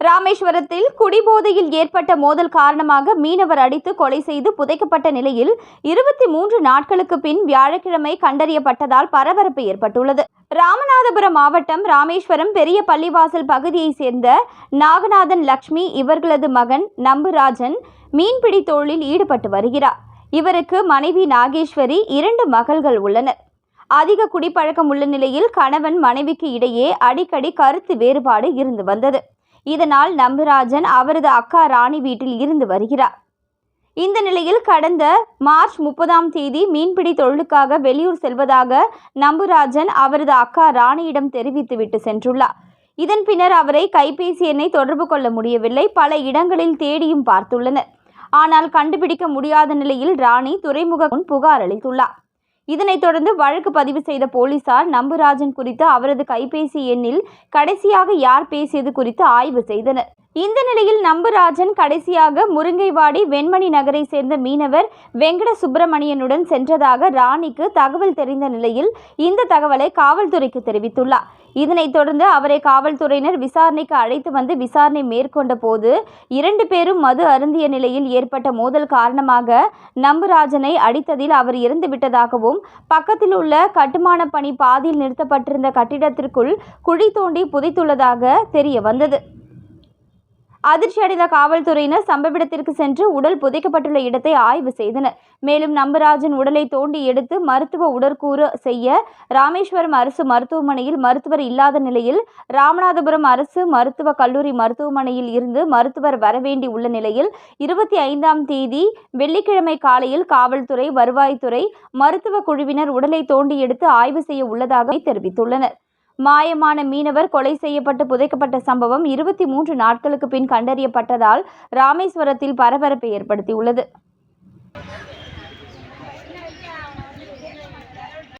ராமேஸ்வரத்தில் குடிபோதையில் ஏற்பட்ட மோதல் காரணமாக மீனவர் அடித்து கொலை செய்து புதைக்கப்பட்ட நிலையில் இருபத்தி மூன்று நாட்களுக்கு பின் வியாழக்கிழமை கண்டறியப்பட்டதால் பரபரப்பு ஏற்பட்டுள்ளது. ராமநாதபுரம் மாவட்டம் ராமேஸ்வரம் பெரிய பள்ளிவாசல் பகுதியைச் சேர்ந்த நாகநாதன் லக்ஷ்மி இவர்களது மகன் நம்புராஜன் மீன்பிடி தொழிலில் ஈடுபட்டு வருகிறார். இவருக்கு மனைவி நாகேஸ்வரி இரண்டு மகள்கள் உள்ளனர். அதிக குடிப்பழக்கம் உள்ள நிலையில் கணவன் மனைவிக்கு இடையே அடிக்கடி கருத்து வேறுபாடு இருந்து வந்தது. இதனால் நம்புராஜன் அவரது அக்கா ராணி வீட்டில் இருந்து வருகிறார். இந்த நிலையில் கடந்த மார்ச் முப்பதாம் தேதி மீன்பிடி தொழிலுக்காக வெளியூர் செல்வதாக நம்புராஜன் அவரது அக்கா ராணியிடம் தெரிவித்துவிட்டு சென்றுள்ளார். இதன் பின்னர் அவரை கைபேசி எண்ணை தொடர்பு கொள்ள முடியவில்லை. பல இடங்களில் தேடியும் பார்த்துள்ளனர். ஆனால் கண்டுபிடிக்க முடியாத நிலையில் ராணி துறைமுக புகார் அளித்துள்ளார். இதனைத் தொடர்ந்து வழக்கு பதிவு செய்த போலீசார் நம்புராஜன் குறித்து அவரது கைபேசி எண்ணில் கடைசியாக யார் பேசியது குறித்து ஆய்வு செய்தனர். இந்த நிலையில் நம்புராஜன் கடைசியாக முருங்கைவாடி வெண்மணி நகரை சேர்ந்த மீனவர் வெங்கட சுப்பிரமணியனுடன் சென்றதாக ராணிக்கு தகவல் தெரிந்த நிலையில் இந்த தகவலை காவல்துறைக்கு தெரிவித்துள்ளார். இதனைத் தொடர்ந்து அவரை காவல்துறையினர் விசாரணைக்கு அழைத்து வந்து விசாரணை மேற்கொண்ட போது இரண்டு பேரும் மது அருந்திய நிலையில் ஏற்பட்ட மோதல் காரணமாக நம்புராஜனை அடித்ததில் அவர் இறந்துவிட்டதாகவும் பக்கத்தில் உள்ள கட்டுமான பணி பாதியில் நிறுத்தப்பட்டிருந்த கட்டிடத்திற்குள் குழி தோண்டி புதைத்துள்ளதாக தெரிய வந்தது. அதிர்ச்சி அடைந்த காவல்துறையினர் சம்பவ இடத்திற்கு சென்று உடல் புதைக்கப்பட்டுள்ள இடத்தை ஆய்வு செய்தனர். மேலும் நம்பராஜன் உடலை தோண்டி எடுத்து மருத்துவ உடற்கூறு செய்ய ராமேஸ்வரம் அரசு மருத்துவமனையில் மருத்துவர் இல்லாத நிலையில் ராமநாதபுரம் அரசு மருத்துவக் கல்லூரி மருத்துவமனையில் இருந்து மருத்துவர் வரவேண்டி உள்ள நிலையில் இருபத்தி ஐந்தாம் தேதி வெள்ளிக்கிழமை காலையில் காவல்துறை வருவாய்த்துறை மருத்துவ குழுவினர் உடலை தோண்டி எடுத்து ஆய்வு செய்ய உள்ளதாக தெரிவித்துள்ளனர். மாயமான மீனவர் கொலை செய்யப்பட்டு புதைக்கப்பட்ட சம்பவம் இருபத்தி மூன்று நாட்களுக்கு பின் கண்டறியப்பட்டதால் ராமேஸ்வரத்தில் பரபரப்பை ஏற்படுத்தியுள்ளது.